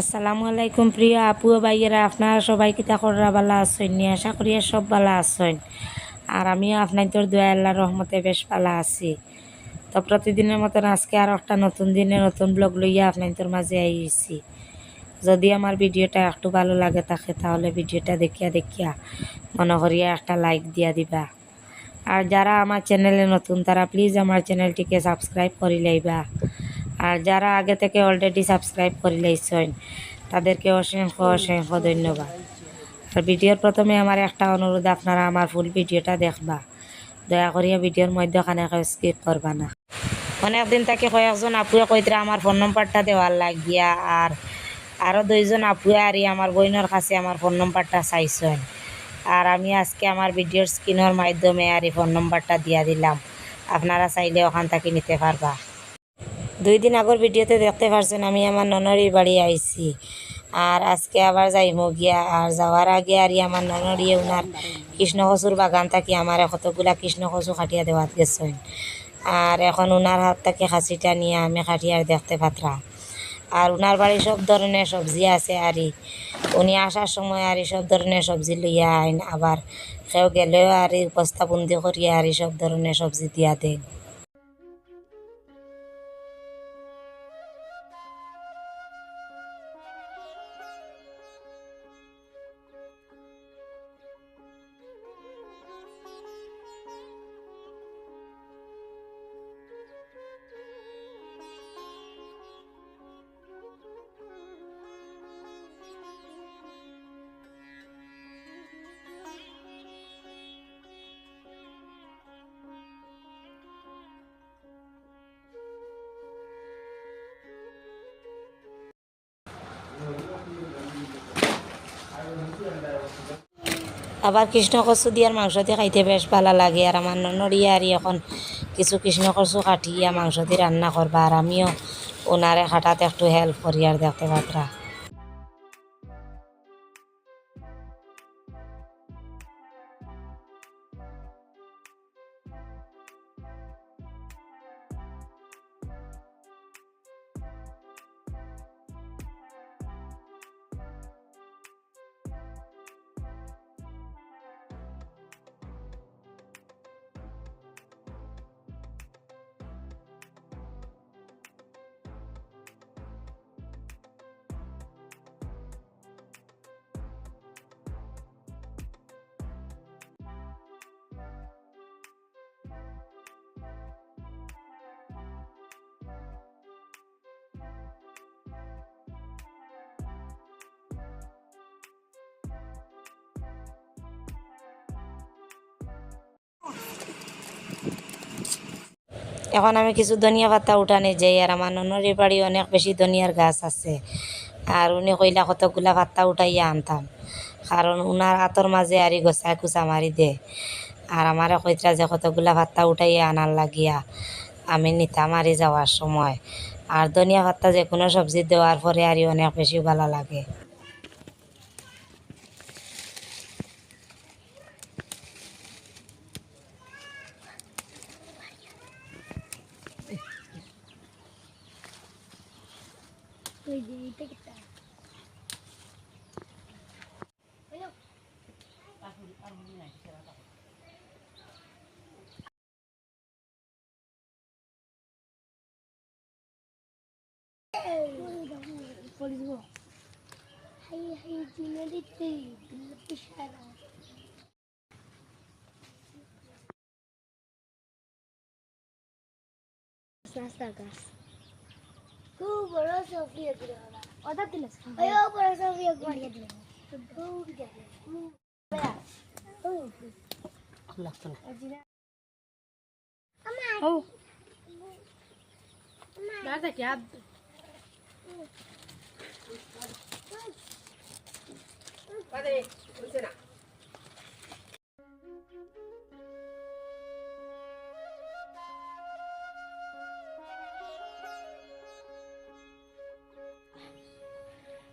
আসসালামু আলাইকুম প্রিয় আপু ভাইয়েরা, আপনারা সবাই কিতা কররা বালা আছেন? নি, আশা করি সব বালা আছেন। আর আমিও আপনাদের দোয়া আল্লাহ রহমতে বেশ বালা আছি। তো প্রতিদিনের মতন আজকে আর একটা নতুন দিনে নতুন ব্লগ লইয়া আপনাদের মাঝে আইছি। যদি আমার ভিডিওটা একটু ভালো লাগে থাকে, তাহলে ভিডিওটা দেখিয়া দেখিয়া মনে করিয়া একটা লাইক দিয়া দিবা। আর যারা আমার চ্যানেলে নতুন, তারা প্লিজ আমার চ্যানেলটিকে সাবস্ক্রাইব করে লইবা। আর যারা আগে থেকে অলরেডি সাবস্ক্রাইব করে লাইছেন তাদেরকে অসংখ্য অসংখ্য ধন্যবাদ। আর ভিডিওর প্রথমে আমার একটা অনুরোধ, আপনারা আমার ফুল ভিডিওটা দেখবা। দয়া করিয়া ভিডিওর মধ্যখানে স্কিপ করবা না। অনেকদিন থেকে কয়েকজন আপুয়ে কইতরা আমার ফোন নম্বরটা দেওয়ার লাগিয়া, আর আরও দুইজন আপুয়ে আর আমার বইনের কাছে আমার ফোন নম্বরটা চাইছেন। আর আমি আজকে আমার ভিডিওর স্ক্রিনের মাধ্যমে আর এই ফোন নম্বরটা দিয়া দিলাম। আপনারা চাইলে ওখান থেকে নিতে পারবা। দুই দিন আগর ভিডিওতে দেখতে পারছেন আমি আমার ননরির বাড়ি আইছি। আর আজকে আবার যাইমো গিয়া। আর যাওয়ার আগে আর আমার ননরিয়ে উনার কৃষ্ণকচুর বাগান থাকি আমার। কতগুলা কৃষ্ণকচু খাটিয়া দেওয়াত গেছেন। আর এখন উনার হাত থেকে খাসিটা নিয়ে আমি খাটিয়ার দেখতে পাত্রা। আর উনার বাড়ি সব ধরনের সবজি আছে আরই উনি আসার সময় আর সব ধরনের সবজি লইয়া আইন। আবার কেউ গেলেও আর উপস্থাপন্দি করিয়া আর সব ধরনের সবজি দিয়া দেন। আবার কৃষ্ণ কচু দিয়ার মাংস দিয়ে খাইতে বেশ ভালো লাগে। আর আমার ননরিয়া আর এখন কিছু কৃষ্ণ কচু কাটিয়া মাংস দিয়ে রান্না করবা আর আমিও ওনারে হাঁটাতে একটু হেল্প করি আর দেখতে পাত্রা এখন আমি কিছু ধনিয়া পাতা উঠানে যাই আর আমার ননরির বাড়ি অনেক বেশি ধনিয়ার গাছ আছে। আর উনি কইলা কতগুলা পাতা উঠাইয়া আনতাম। কারণ উনার হাতর মাঝে আরই গোছায় কুচা মারি দে। আর আমারে কইতরা যে কতগুলা পাতা উঠাইয়া আনার লাগিয়া আমি নিতাম আরি যাওয়ার সময়। আর ধনিয়া পাতা যে কোনো সবজি দেওয়ার পরে আরই অনেক বেশি ভালো লাগে। takas. Who borrows Sophia Grova? O da tilas. Ayo borrows Sophia Grova. Who get it? Who? Who? Allah tuna. Amma. Oh. Dada kya? Padre, usina.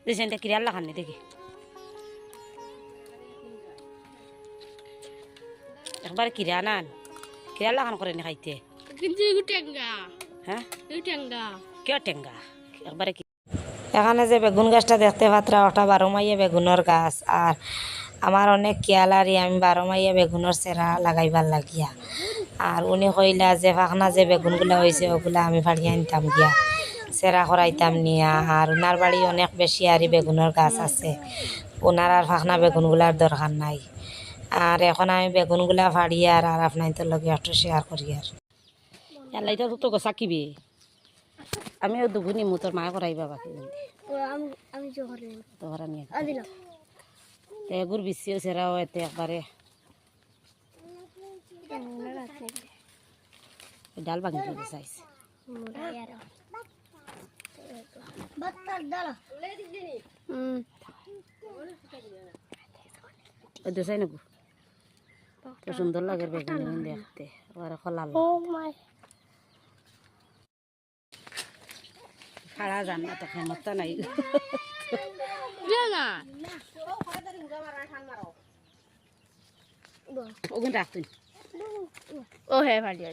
রিসেন্টে কিরে আল্লাহ খাননি দেখি একবার কিরে আনান কিরে খান করে নি খাইতে একবারে এখানে যে বেগুন গাছটা দেখতে পাত্রা ওটা বারো মাইয়া বেগুনের গাছ আর আমার অনেক খেয়াল আরি আমি বারো মাইয়া বেগুনের চেরা লাগাইবার লাগিয়া। আর উনি কইলা যে ফাঁকনা যে বেগুনগুলা হয়েছে ওগুলা আমি ফাড়িয়ে আনতাম গিয়া। চেরা করাইতাম নিয়া আর ওনার বাড়ি অনেক বেশি আরি বেগুনের গাছ আছে। ওনার আর ফাঁকনা বেগুনগুলার দরকার নাই। আর এখন আমি বেগুনগুলা ফাড়ি আর আর আপনার তো লগে একটু শেয়ার করি আর। এলাই তো তো চাকিবি। আমিও দুগুনি মু তোর আমি আমি জোহর নেই তোরা নিয়ে আদিল তো এগুর বিছিও সেরাও এতে একবারে। ডাল ভাঙি দিতে চাইছে। বাত্তার দাঁড়া। হুম। ওই দেশাই নাকু। তো সুন্দর লাগে বেগুন দেখতে। ওরা খোলা খাড়া যান না নাই। ওগুন রাখ তুই। ও হে ফাটিয়া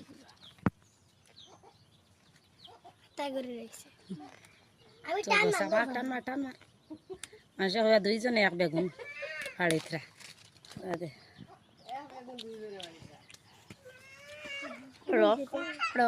তাই করে রেখেছে আমি তো গোসা মার টান মার টান মার মানুষে হয়ে দুইজনে এক বেগুন ফাড়িতরা দে র র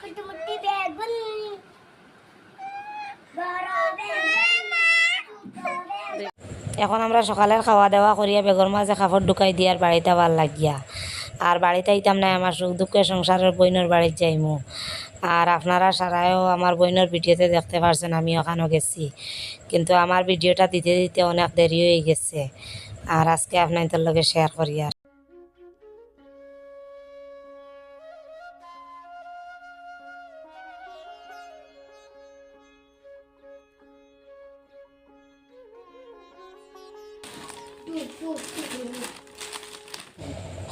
kutu-muti begun boro begun এখন আমরা সকালের খাওয়া দাওয়া করিয়া বেগর মাঝে কাপড় ঢুকাই দিয়ার বাড়িতে ভালো লাগিয়া। আর বাড়িতে আইতাম না আমার সুখ দুঃখের সংসারের বইনের বাড়িতে যাইমু। আর আপনারা সারায়ও আমার বইনের ভিডিওতে দেখতে পারছেন আমি ওখানেও গেছি। কিন্তু আমার ভিডিওটা দিতে দিতে অনেক দেরি হয়ে গেছে। আর আজকে আপনাদের লগে শেয়ার করি আর।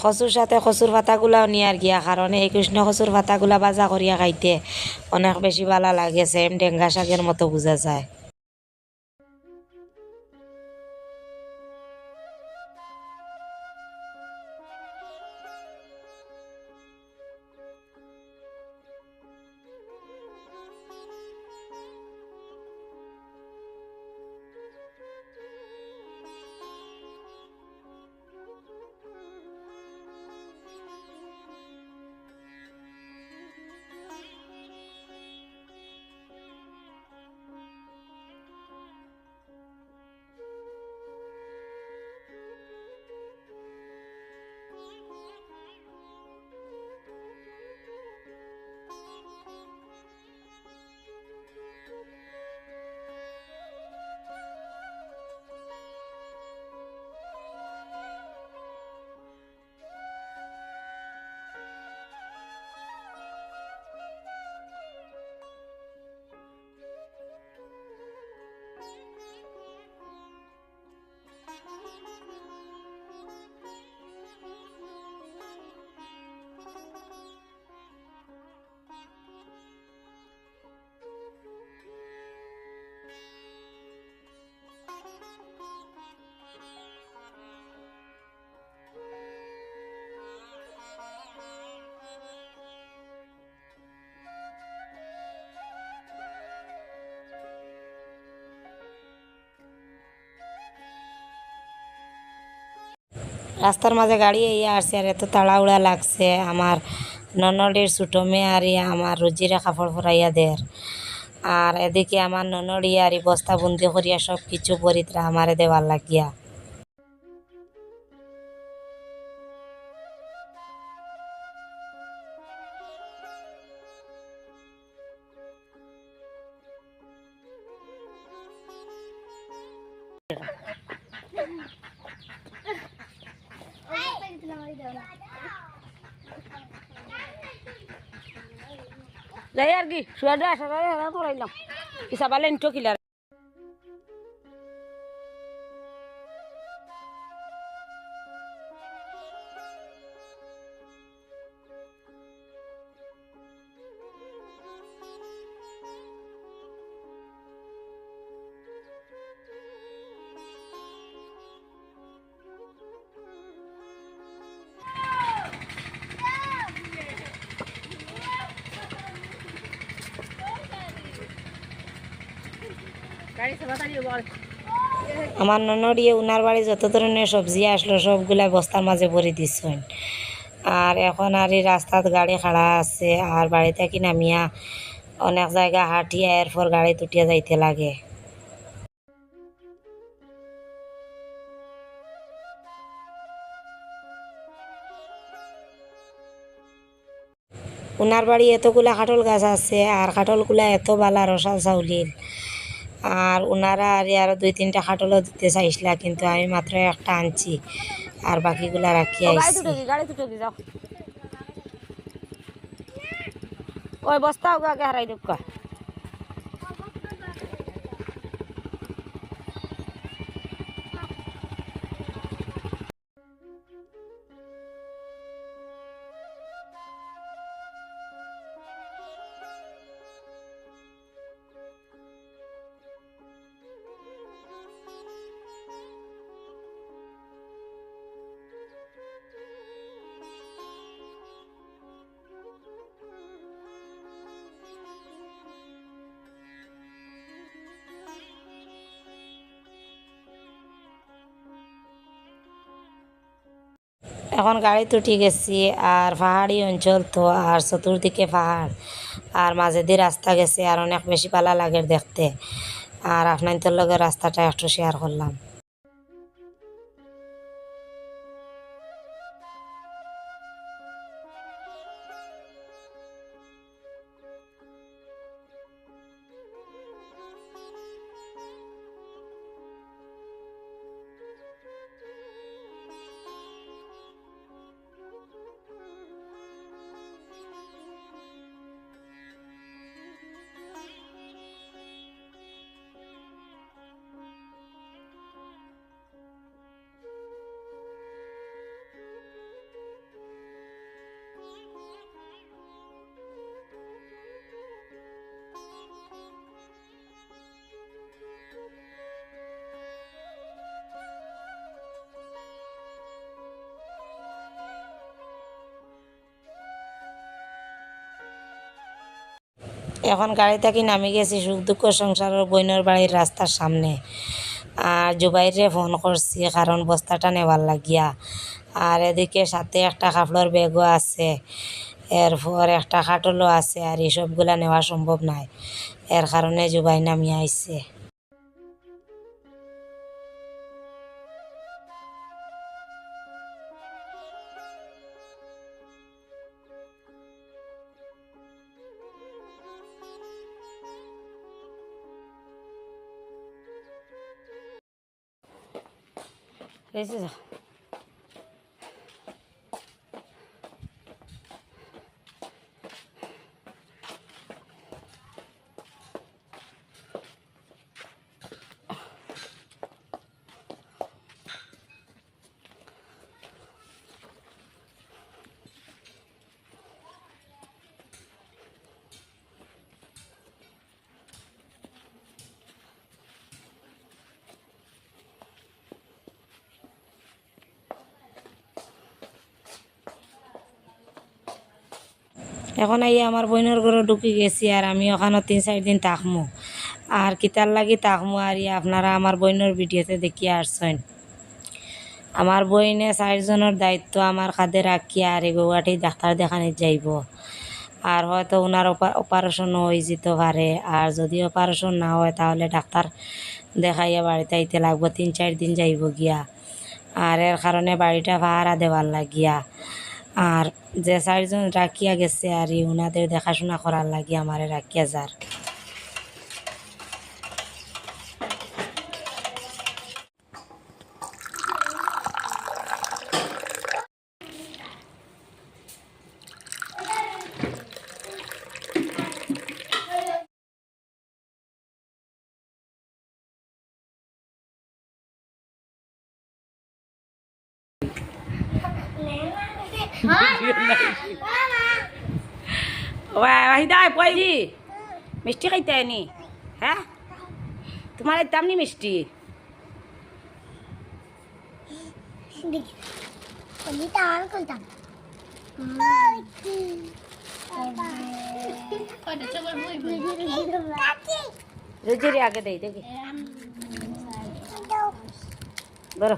কচুর সাথে কচুর পাতাগুলাও নিয়ার গিয়া কারণে এই কৃষ্ণ কচুর পাতাগুলা বাজা করিয়া খাইতে। অনেক বেশি ভালো লাগে সেম ডেঙ্গা শাকের মতো বোঝা যায়। রাস্তার মাঝে গাড়ি ইয়ে আসছে আর এত তাড়াহুড়া লাগছে। আমার ননডির ছোটো মেয়ে আর ইয়া আমার রুজিরে কাপড় পরাইয়া দের আর এদিকে আমার ইয়া আর বস্তা বন্দি করিয়া সব কিছু পরিত্রা আমারে দেওয়ার লাগিয়া। যাই আর কি শুয়ে আসা যায় হেরা পড়াইলাম ইসা বালে নিটো কিলার। আমার ননড়িয়ে উনার বাড়ি যত ধরনের সবজি আসলো, সবগুলা বস্তার মাঝে ভরে দিছেন। আর এখন আর এই রাস্তাত গাড়ি খাড়া আছে, আর বাড়ি থেকে নামিয়া অনেক জায়গা হাঁটিয়া এরপর গাড়ি তুটিয়া যাইতে লাগে। উনার বাড়ি এতগুলা কাঠল গাছ আছে, আর কাঠলগুলা এত বালা রসাল চাউলিল আর ওনারা আর আরও দুই তিনটা খাটলও দিতে চাইছিলা কিন্তু আমি মাত্র একটা আনছি আর বাকিগুলো রাখি গাড়ি আইছি। ওই বস্তা আগে হারাই দেব এখন গাড়ি তো ঠিক গেছি আর পাহাড়ি অঞ্চল তো, আর চতুর্দিকে পাহাড়। আর মাঝে দিয়ে রাস্তা গেছে, আর অনেক বেশি পালা লাগে দেখতে। আর আপনার লগে রাস্তাটা একটু শেয়ার করলাম। এখন গাড়ি থাকি নামি গেছি সুখ দুঃখ সংসারের বইনের বাড়ির রাস্তার সামনে। আর জুবাইরে ফোন করছি, কারণ বস্তাটা নেবার লাগিয়া। আর এদিকে সাথে একটা কাপড়ের ব্যাগও আছে এরপর একটা খাটলও আছে, আর এসবগুলা নেওয়া সম্ভব নয় এর কারণে জুবাই নামিয়ে আইছে। এসে যা এখন এই আমার বোনের ঘরে ঢুকি গেছি আর আমি ওখানে তিন, চার দিন থাকমু। আর কিতার লাগি থাকমু আর ই আপনারা আমার বোনের ভিডিওতে দেখিয়ে আসছেন। আমার বইনে চারজনের দায়িত্ব আমার কাঁধে রাখিয়া আর গুয়াহাটি ডাক্তার দেখানি যাইব। আর হয়তো ওনার অপারেশনও হয়ে যেতে পারে। আর যদি অপারেশন না হয় তাহলে ডাক্তার দেখাইয়া বাড়িতে আইতে লাগবো, তিন, চার দিন যাইব গিয়া। আর এর কারণে বাড়িটা ভাড়া দেওয়ার লাগিয়া। আর যে চারজন রাখিয়া গেছে আর ওনাদের দেখাশোনা করার লাগে আমারে রাখিয়া যার ওয়াহিদাই পয়জি মিষ্টি খাইতে আনি হ্যাঁ তোমার দাম নি মিষ্টি কলিটা আর কলতাম রুজিরে আগে দেই দেখি ধরো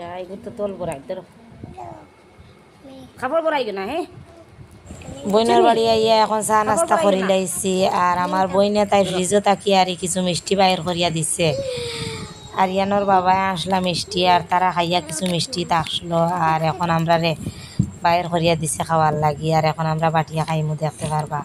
দেখি এগুলো তো তোল বড়াই ধরো। খাবার বড়াই না হ্যাঁ বইনের বাড়ি আইয়া এখন চা নাস্তা করি লাইছি আর আমার বইনে তাই ফ্রিজও তাকিয়ে আর কিছু মিষ্টি বাইর করিয়া দিছে। আরিয়ানোর বাবাই আসলা মিষ্টি আর তারা খাইয়া কিছু মিষ্টি থাকল আর এখন আমরা রে বাইর করিয়া দিছে খাওয়ার লাগি আর এখন আমরা বাটিয়া খাইমু দেখতে পারবা।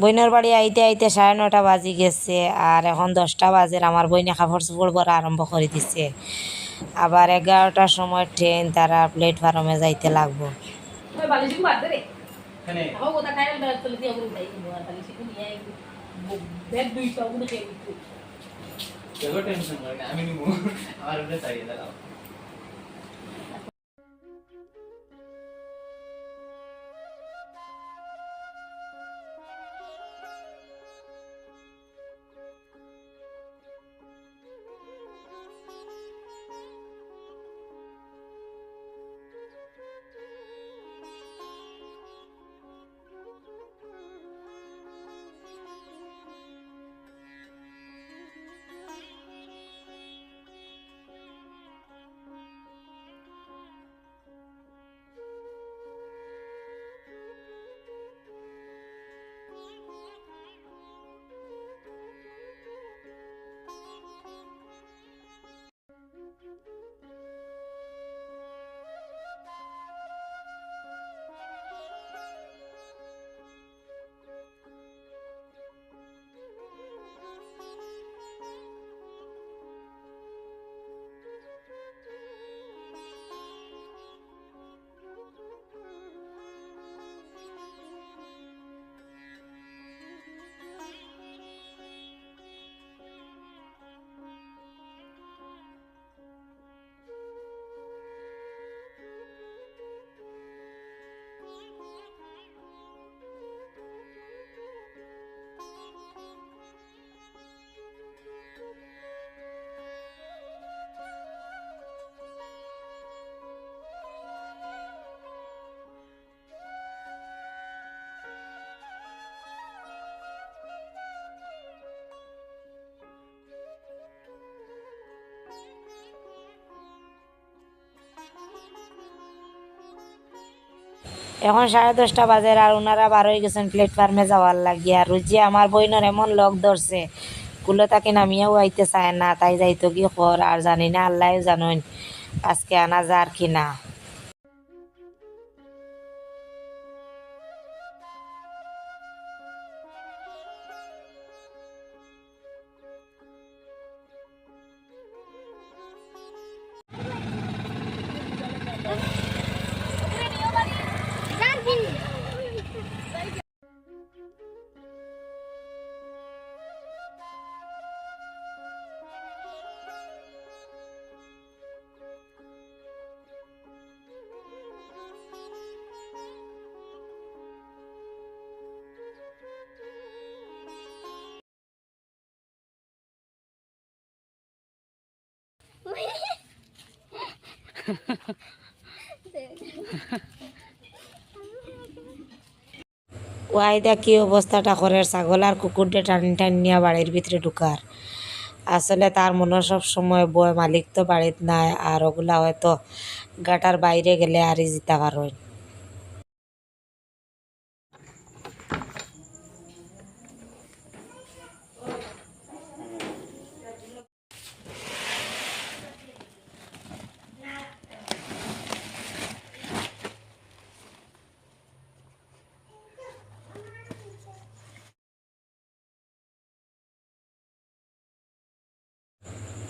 বইনের বাড়ি আইতে আইতে সাড়ে নটা বাজি গেছে আর এখন দশটা বাজে আমার বইনে কাপড় চোপড় পরা আরম্ভ করে দিছে। আবার এগারোটার সময় ট্রেন তারা প্লেটফর্মে যাইতে লাগবো। বালিশি এখন সাড়ে দশটা বাজে আর ওনারা বার হয়ে গেছেন প্ল্যাটফর্মে যাওয়ার লাগি। আর রুজি আমার বইনের এমন লক ধরছে, কুলো তাকে নামিয়েও আইতে চায় না, তাই যাইতো কি কর আর জানি না আল্লাহ জানেন আজকে আনা যার কি না। ওয়াইদা কি অবস্থাটা করে ছাগল আর কুকুরটা টান টান নিয়ে বাড়ির ভিতরে ঢুকার। আসলে তার মনে সব সময় বয় মালিক তো বাড়িত নাই, আর ওগুলা হয়তো গাটার বাইরে গেলে আরই জিতা পারেন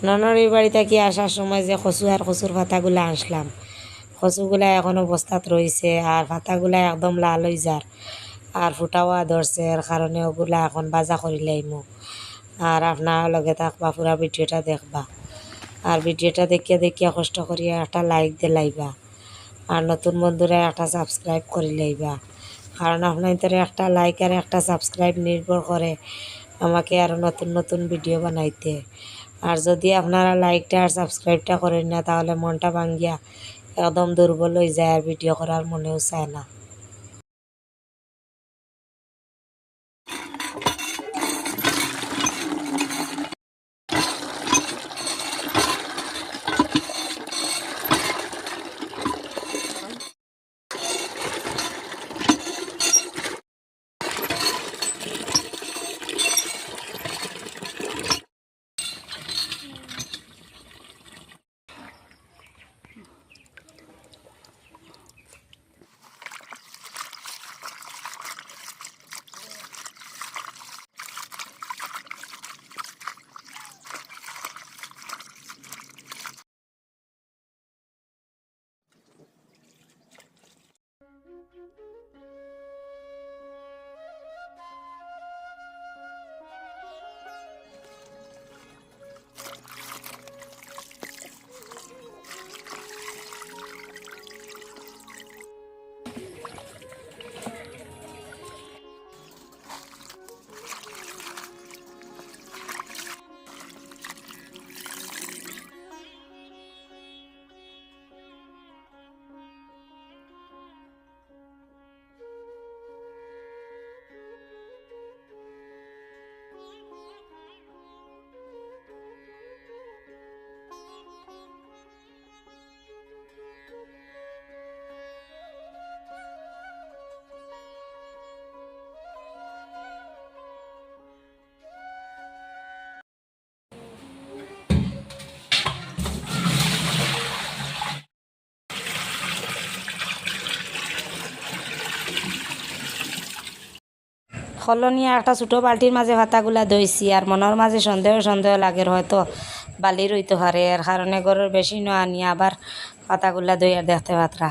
ননর এই বাড়ি থেকে আসার সময় যে কচু আর কচুর পাতাগুলা আনসলাম কচুগুলা এখন অবস্থাত রয়েছে আর পাতাগুলা একদম লাল হয়ে যার আর ফুটাওয়া ধরছে এর কারণে ওগুলা এখন বাজা করি লাইমু। আর আপনার লগে থাকবা পুরা ভিডিওটা দেখবা। আর ভিডিওটা দেখিয়া দেখিয়া কষ্ট করিয়া একটা লাইক দিয়ে লাইবা। আর নতুন বন্ধুরা একটা সাবস্ক্রাইব করে লাইবা। কারণ আপনার ভিতরে একটা লাইক আর একটা সাবস্ক্রাইব নির্ভর করে আমাকে আরও নতুন নতুন ভিডিও বানাইতে। আর যদি আপনারা লাইকটা আর সাবস্ক্রাইবটা করেন না, তাহলে মনটা ভাঙ্গিয়া একদম দুর্বল হয়ে যায় আর ভিডিও করার মনেও চায় না। খলনিয়া একটা ছোটো বালতির মাঝে ভাতাগুলা দইছি আর মনের মাঝে সন্দেহ সন্দেহ লাগে হয়তো বালি রইতে পারে এর কারণে গরুর বেশি ন আনি আবার পাতাগুলা দই আর দেখতে পাত্রা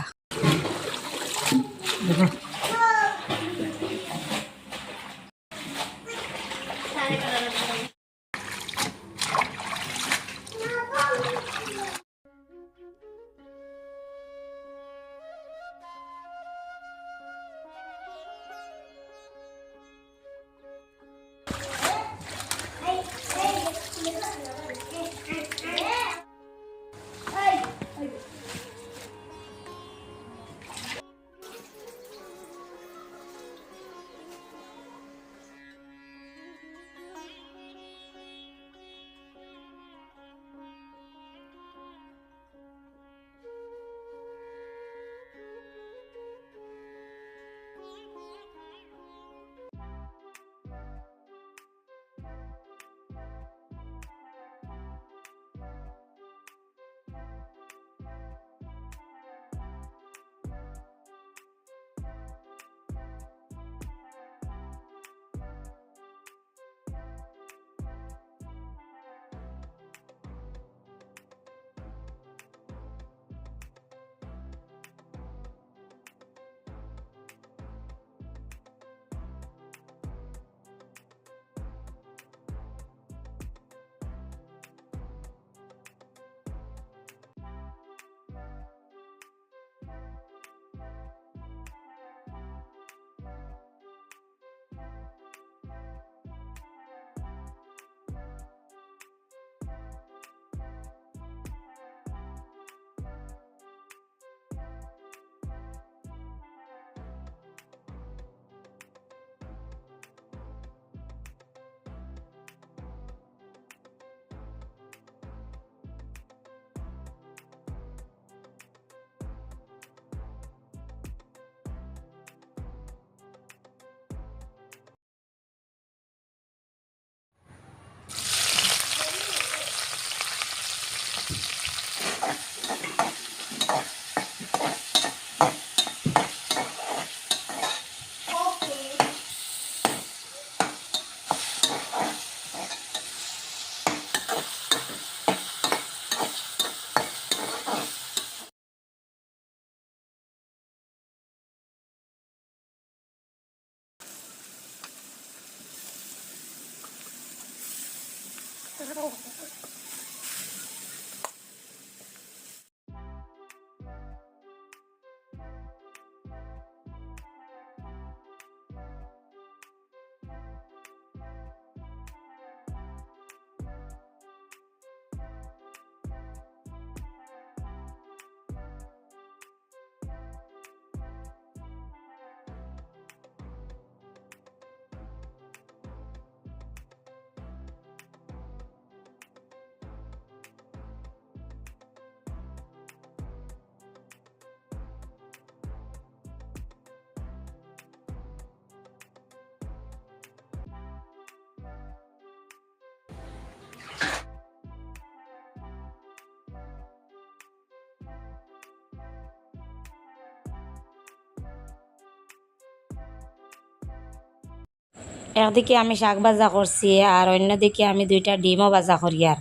একদিকে আমি শাক ভাজা করছি আর অন্যদিকে আমি দুইটা ডিমও ভাজা করি আর।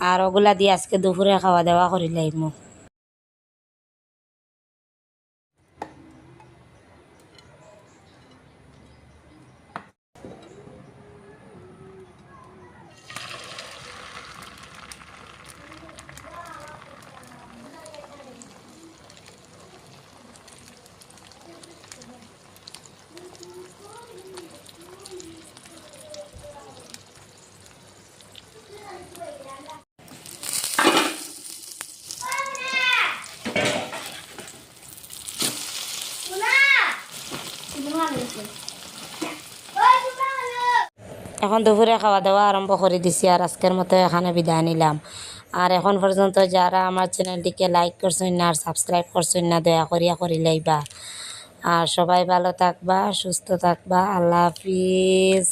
আর ওগুলা দিয়ে আজকে দুপুরে খাওয়া দাওয়া করি লাইমু এখন দুপুরে খাওয়া দাওয়া আরম্ভ করে দিছি আর আজকের মতো এখানে বিদায় নিলাম। আর এখন পর্যন্ত যারা আমার চ্যানেলটিকে লাইক করছেন না আর সাবস্ক্রাইব করছেন না, দয়া করিয়া করি লাইবা। আর সবাই ভালো থাকবা, সুস্থ থাকবা। আল্লাহ হাফিজ।